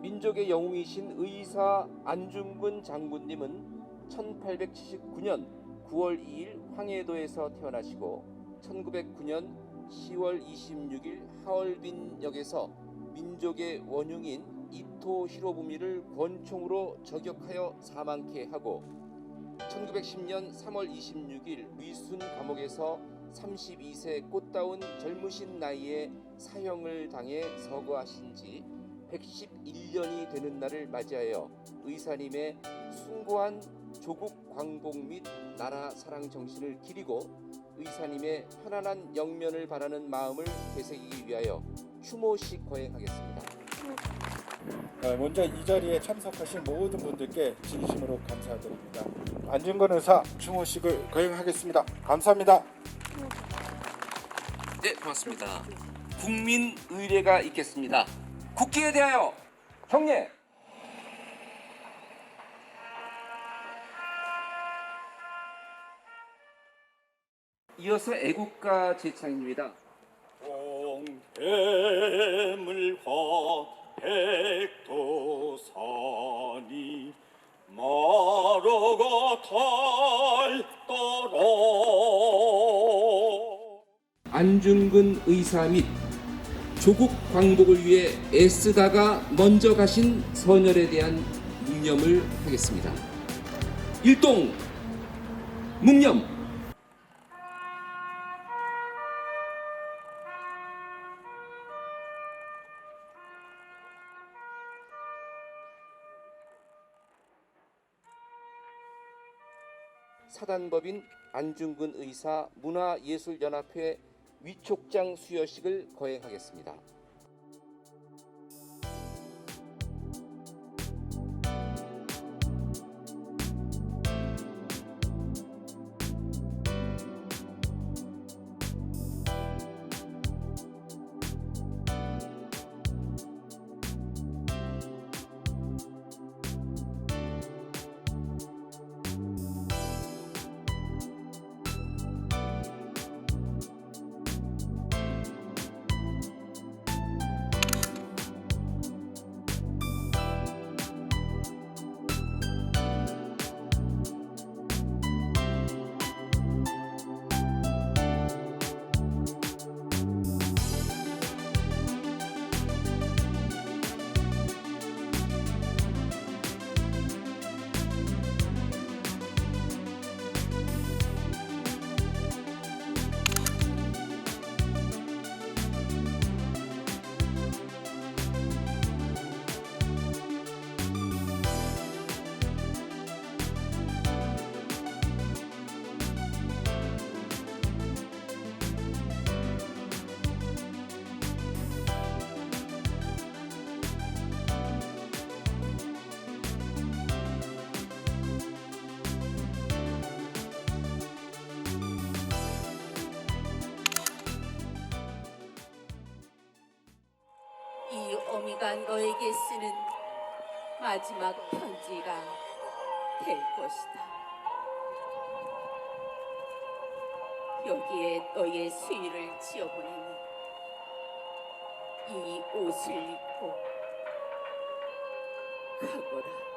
민족의 영웅이신 의사 안중근 장군님은 1879년 9월 2일 황해도에서 태어나시고 1909년 10월 26일 하얼빈역에서 민족의 원흉인 이토 히로부미를 권총으로 저격하여 사망케 하고 1910년 3월 26일 위순 감옥에서 32세 꽃다운 젊으신 나이에 사형을 당해 서거하신 지 111년이 되는 날을 맞이하여 의사님의 숭고한 조국 광복 및 나라 사랑 정신을 기리고 의사님의 편안한 영면을 바라는 마음을 되새기기 위하여 추모식 거행하겠습니다. 어, 먼저 이 자리에 참석하신 모든 분들께 진심으로 감사드립니다. 안중근 의사 추모식을 거행하겠습니다. 감사합니다. 네, 고맙습니다. 국민 의례가 있겠습니다. 국기에 대하여 경례. 이어서 애국가 제창입니다. 동해물과 백두산이 마루가 닳더라 안중근 의사 및 조국 광복을 위해 애쓰다가 먼저 가신 선열에 대한 묵념을 하겠습니다. 일동 묵념. 사단법인 안중근 의사 문화예술연합회 위촉장 수여식을 거행하겠습니다. 이 어미가 너에게 쓰는 마지막 편지가 될 것이다. 여기에 너의 수의를 지어보내니 이 옷을 입고 가거라.